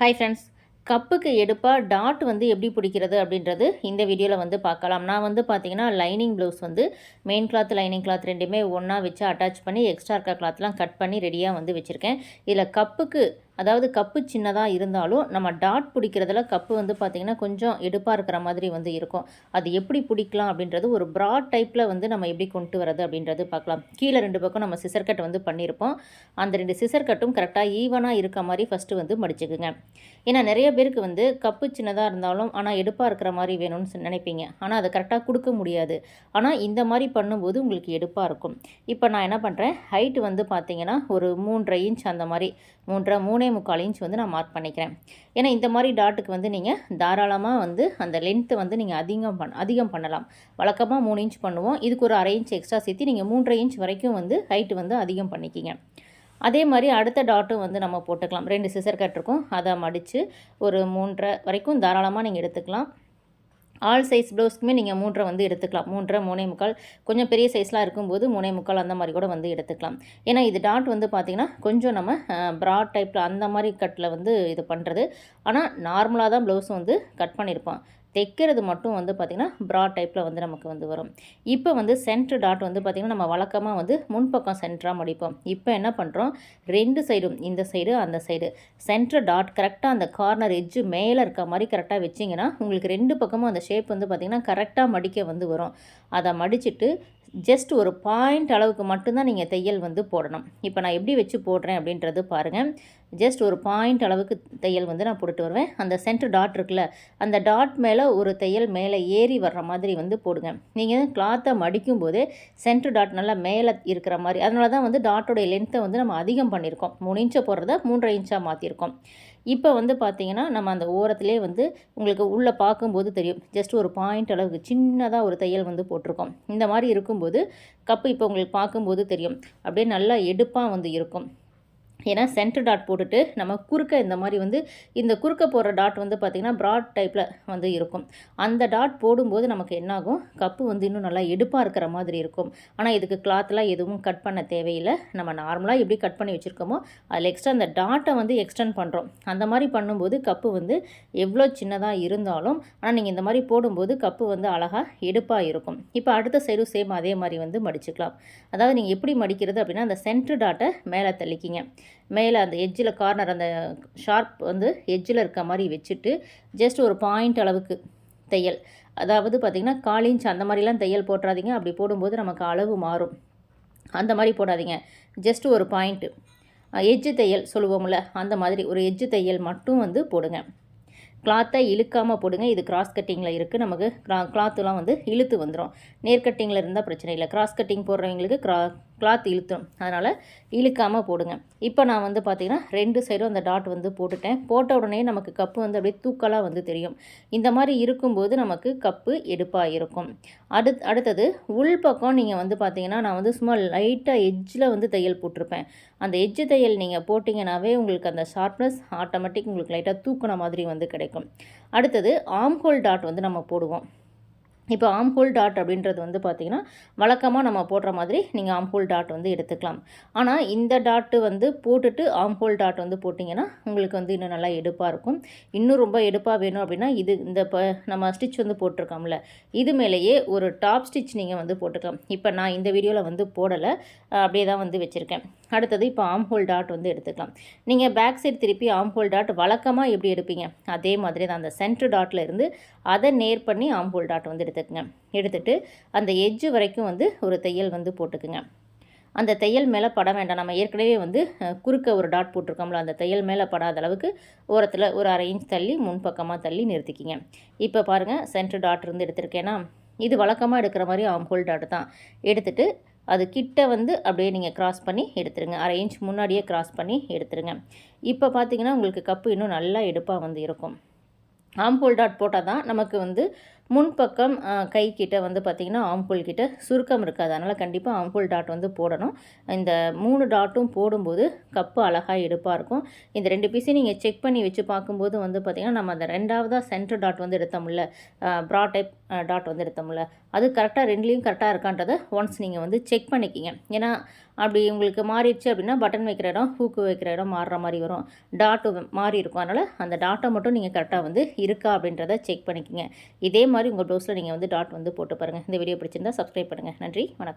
Hi friends கப்புக்கு எடுப்பாக dot வந்து எப்படி பிடிக்கிறது அப்படின்றது இந்த வீடியோவில் வந்து பார்க்கலாம். நான் வந்து பார்த்தீங்கன்னா லைனிங் ப்ளவுஸ் வந்து மெயின் கிளாத் லைனிங் கிளாத் ரெண்டுமே ஒன்றா வச்சு அட்டாச் பண்ணி எக்ஸ்ட்ரா இருக்க கிளாத்லாம் கட் பண்ணி ரெடியாக வந்து வச்சுருக்கேன். இதில் கப்புக்கு அதாவது கப்பு சின்னதாக இருந்தாலும் நம்ம டாட் பிடிக்கிறதுல கப்பு வந்து பார்த்திங்கன்னா கொஞ்சம் எடுப்பாக இருக்கிற மாதிரி வந்து இருக்கும். அது எப்படி பிடிக்கலாம் அப்படின்றது ஒரு ப்ராட் டைப்பில் வந்து நம்ம எப்படி கொண்டு வரது அப்படின்றது பார்க்கலாம். கீழே ரெண்டு பக்கம் நம்ம சிசர் கட் வந்து பண்ணியிருப்போம் அந்த ரெண்டு சிசர் கட்டும் கரெக்டாக ஈவனாக இருக்க மாதிரி ஃபஸ்ட்டு வந்து மடிச்சுக்குங்க. ஏன்னா நிறைய பேருக்கு வந்து கப்பு சின்னதாக இருந்தாலும் ஆனால் எடுப்பாக இருக்கிற மாதிரி வேணும்னு நினைப்பீங்க. ஆனால் அதை கரெக்டாக கொடுக்க முடியாது. ஆனால் இந்த மாதிரி பண்ணும்போது உங்களுக்கு எடுப்பாக இருக்கும். இப்போ நான் என்ன பண்ணுறேன் ஹைட் வந்து பார்த்திங்கன்னா ஒரு மூன்றரை இன்ச் அந்த மாதிரி. மூன்றரை மூணு முக்கால் இன்ச் வந்து நான் மார்க் பண்ணிக்கிறேன். ஏன்னா இந்த மாதிரி டாட்டுக்கு வந்து நீங்கள் தாராளமாக வந்து அந்த லென்த்தை வந்து நீங்கள் அதிகம் பண் அதிகம் பண்ணலாம். வழக்கமாக மூணு இன்ச் பண்ணுவோம். இதுக்கு ஒரு அரை இன்ச் எக்ஸ்ட்ரா சேர்த்து நீங்கள் மூன்றரை இன்ச் வரைக்கும் வந்து ஹைட்டு வந்து அதிகம் பண்ணிக்கிங்க. அதே மாதிரி அடுத்த டாட்டும் வந்து நம்ம போட்டுக்கலாம். ரெண்டு சிசர் கட் இருக்கும். அதை மடித்து ஒரு மூன்றரை வரைக்கும் தாராளமாக நீங்கள் எடுத்துக்கலாம். ஆல் சைஸ் ப்ளவுஸ்க்குமே நீங்கள் மூன்றரை வந்து எடுத்துக்கலாம். மூன்றரை மூணே முக்கால். கொஞ்சம் பெரிய சைஸ்லாம் இருக்கும்போது மூணே முக்கால் அந்த மாதிரி கூட வந்து எடுத்துக்கலாம். ஏன்னா இது டாட் வந்து பார்த்திங்கன்னா கொஞ்சம் நம்ம ப்ராட் டைப்பில் அந்த மாதிரி கட்டில் வந்து இது பண்ணுறது ஆனால் நார்மலாக தான் ப்ளவுஸும் வந்து கட் பண்ணியிருப்போம் தைக்கிறது மட்டும் வந்து பார்த்திங்கன்னா ப்ராட் டைப்பில் வந்து நமக்கு வந்து வரும். இப்போ வந்து சென்ட்ரு டாட் வந்து பார்த்திங்கன்னா நம்ம வழக்கமாக வந்து முன்பக்கம் சென்டராக மடிப்போம். இப்போ என்ன பண்ணுறோம் ரெண்டு சைடும் இந்த சைடு அந்த சைடு சென்ட்ரு டாட் கரெக்டாக அந்த கார்னர் எஜ்ஜு மேலே இருக்க மாதிரி கரெக்டாக வச்சிங்கன்னா உங்களுக்கு ரெண்டு பக்கமும் அந்த ஷேப் வந்து பார்த்திங்கன்னா கரெக்டாக மடிக்க வந்து வரும். அதை மடிச்சுட்டு ஜஸ்ட் ஒரு பாயிண்ட் அளவுக்கு மட்டும்தான் நீங்கள் தையல் வந்து போடணும். இப்போ நான் எப்படி வச்சு போடுறேன் அப்படின்றது பாருங்கள் ஜஸ்ட் ஒரு பாயிண்ட் அளவுக்கு தையல் வந்து நான் போட்டுட்டு வருவேன். அந்த சென்டர் டாட் இருக்குல்ல அந்த டாட் மேலே ஒரு தையல் மேலே ஏறி வர்ற மாதிரி வந்து போடுங்க. நீங்கள் கிளாத்தை மடிக்கும் போது சென்டர் டாட் நல்லா மேலே இருக்கிற மாதிரி அதனால தான் வந்து டாட்டோடைய லென்த்தை வந்து நம்ம அதிகம் பண்ணியிருக்கோம். மூணு இன்ச்சை போடுறத மூன்றரை இன்ச்சாக மாற்றிருக்கோம் இப்போ வந்து பார்த்தீங்கன்னா நம்ம அந்த ஓரத்திலே வந்து உங்களுக்கு உள்ளே பார்க்கும்போது தெரியும். ஜஸ்ட் ஒரு பாயிண்ட் அளவுக்கு சின்னதாக ஒரு தையல் வந்து போட்டிருக்கோம். இந்த மாதிரி இருக்கும்போது கப்பு இப்போ உங்களுக்கு பார்க்கும்போது தெரியும். அப்படியே நல்லா எடுப்பாக வந்து இருக்கும். ஏன்னா சென்டர் டாட் போட்டுட்டு நம்ம குறுக்க இந்த மாதிரி வந்து இந்த குறுக்க போடுற டாட் வந்து பார்த்திங்கன்னா ப்ராட் டைப்பில் வந்து இருக்கும். அந்த டாட் போடும்போது நமக்கு என்னாகும்? கப்பு வந்து இன்னும் நல்லா எடுப்பாக இருக்கிற மாதிரி இருக்கும். ஆனால் இதுக்கு கிளாத்லாம் எதுவும் கட் பண்ண தேவையில்லை. நம்ம நார்மலாக எப்படி கட் பண்ணி வச்சுருக்கோமோ அதில் எக்ஸ்ட்ரா அந்த டாட்டை வந்து எக்ஸ்டெண்ட் பண்ணுறோம் அந்த மாதிரி பண்ணும்போது கப்பு வந்து எவ்வளோ சின்னதாக இருந்தாலும் ஆனால் நீங்கள் இந்த மாதிரி போடும்போது கப்பு வந்து அழகாக எடுப்பாக இருக்கும். இப்போ அடுத்த சைடும் சேம் அதே மாதிரி வந்து மடிச்சுக்கலாம். அதாவது நீங்கள் எப்படி மடிக்கிறது அப்படின்னா அந்த சென்ட்ரு டாட்டை மேலே தள்ளிக்கிங்க. மேலே அந்த எஜ்ஜில் கார்னர் அந்த ஷார்ப் வந்து எஜ்ஜில் இருக்க மாதிரி வச்சுட்டு ஜஸ்ட் ஒரு பாயிண்ட் அளவுக்கு தையல். அதாவது பார்த்திங்கன்னா கால் இன்ச் அந்த மாதிரிலாம் தையல் போட்டுறாதீங்க. அப்படி போடும்போது நமக்கு அளவு மாறும். அந்த மாதிரி போடாதீங்க. ஜஸ்ட் ஒரு பாயிண்ட்டு எஜ்ஜு தையல் சொல்லுவோம்ல அந்த மாதிரி ஒரு எஜ்ஜு தையல் மட்டும் வந்து போடுங்க. கிளாத்தை இழுக்காமல் போடுங்க. இது கிராஸ் கட்டிங்கில் இருக்குது நமக்கு கிளாத்துலாம் வந்து இழுத்து வந்துடும் நேர் கட்டிங்கில் இருந்தால் பிரச்சனை இல்லை. கிராஸ் கட்டிங் போடுறவங்களுக்கு கிரா கிளாத் இழுத்தும். அதனால் இழுக்காமல் போடுங்க. இப்போ நான் வந்து பார்த்திங்கன்னா ரெண்டு சைடும் அந்த டாட் வந்து போட்டுட்டேன். போட்ட உடனே நமக்கு கப்பு வந்து அப்படியே தூக்கலாக வந்து தெரியும். இந்த மாதிரி இருக்கும்போது நமக்கு கப்பு எடுப்பாக இருக்கும் அடுத் அடுத்தது உள் பக்கம் நீங்கள் வந்து பார்த்தீங்கன்னா நான் வந்து சும்மா லைட்டாக எஜ்ஜில் வந்து தையல் போட்டிருப்பேன். அந்த எஜ்ஜு தையல் நீங்கள் போட்டிங்கனாவே உங்களுக்கு அந்த ஷார்ப்னஸ் ஆட்டோமேட்டிக் உங்களுக்கு லைட்டாக தூக்குன மாதிரி வந்து கிடைக்கும். அடுத்தது ஆம்ஹோல் டாட் வந்து நம்ம போடுவோம். இப்போ ஆம்ஹோல் டாட் அப்படின்றது வந்து பார்த்திங்கன்னா வழக்கமாக நம்ம போடுற மாதிரி நீங்கள் ஆம்ஹோல் டாட் வந்து எடுத்துக்கலாம். ஆனால் இந்த டாட்டு வந்து போட்டுட்டு ஆம்ஹோல் டாட் வந்து போட்டிங்கன்னா உங்களுக்கு வந்து இன்னும் நல்லா எடுப்பாக இருக்கும். இன்னும் ரொம்ப எடுப்பாக வேணும் அப்படின்னா இது இந்த இப்போ நம்ம ஸ்டிச் வந்து போட்டிருக்கோம்ல இது மேலேயே ஒரு டாப் ஸ்டிச் நீங்கள் வந்து போட்டுக்கலாம். இப்போ நான் இந்த வீடியோவில் வந்து போடலை அப்படியே தான் வந்து வச்சுருக்கேன். அடுத்தது இப்போ ஆம்ஹோல் டாட் வந்து எடுத்துக்கலாம். நீங்கள் பேக் சைடு திருப்பி ஆம்ஹோல் டாட் வழக்கமாக எப்படி எடுப்பீங்க? அதே மாதிரி தான் அந்த சென்ட்ரு டாட்டில் இருந்து அதை நேர் பண்ணி ஆம்ஹோல் டாட் வந்து எடுத்துக்கங்க. எடுத்துட்டு அந்த எஜ்ஜு வரைக்கும் வந்து ஒரு தையல் வந்து போட்டுக்குங்க. அந்த தையல் மேலே பட வேண்டாம். நம்ம ஏற்கனவே வந்து குறுக்க ஒரு டாட் போட்டிருக்கோம்ல அந்த தையல் மேலே படாத அளவுக்கு ஓரத்தில் ஒரு அரை இன்ச் தள்ளி முன்பக்கமாக தள்ளி நிறுத்திக்கிங்க. இப்போ பாருங்கள் சென்ட்ரு டாட் இருந்து எடுத்திருக்கேன்னா இது வழக்கமாக எடுக்கிற மாதிரி ஆம்ஹோல் டாட் தான். எடுத்துகிட்டு அது கிட்ட வந்து அப்படியே நீங்கள் கிராஸ் பண்ணி எடுத்துருங்க. அரை இன்ச் முன்னாடியே கிராஸ் பண்ணி எடுத்துருங்க. இப்போ பார்த்தீங்கன்னா உங்களுக்கு கப்பு இன்னும் நல்லா எடுப்பாக வந்து இருக்கும். ஆம்ஹோல் டாட் போட்டால் தான் நமக்கு வந்து முன்பக்கம் கை கிட்ட வந்து பார்த்திங்கன்னா ஆம்புல் கிட்ட சுருக்கம் இருக்காது. அதனால் கண்டிப்பாக ஆம்புல் டாட் வந்து போடணும். இந்த மூணு டாட்டும் போடும்போது கப்பு அழகாக எடுப்பாக இருக்கும். இந்த ரெண்டு பீஸையும் நீங்கள் செக் பண்ணி வச்சு பார்க்கும்போது வந்து பார்த்திங்கன்னா நம்ம அந்த ரெண்டாவதாக சென்டர் டாட் வந்து எடுத்தோம்ல ப்ரா டைப் டாட் வந்து எடுத்தோம்ல அது கரெக்டாக ரெண்டுலேயும் கரெக்டாக இருக்கான்றதை ஒன்ஸ் நீங்கள் வந்து செக் பண்ணிக்கிங்க. ஏன்னா அப்படி உங்களுக்கு மாறிடுச்சு அப்படின்னா பட்டன் வைக்கிற இடம் ஹூக்கு வைக்கிற இடம் மாறுற மாதிரி வரும். டாட்டு மாறி இருக்கும் அதனால் அந்த டாட்டை மட்டும் நீங்கள் கரெக்டாக வந்து இருக்கா அப்படின்றத செக் பண்ணிக்கிங்க. இதே மாதிரி உங்கள் ப்ளவுஸில் நீங்கள் வந்து டாட் வந்து போட்டு பாருங்கள் இந்த வீடியோ பிடிச்சிருந்தா சப்ஸ்கிரைப் பண்ணுங்கள் நன்றி வணக்கம்.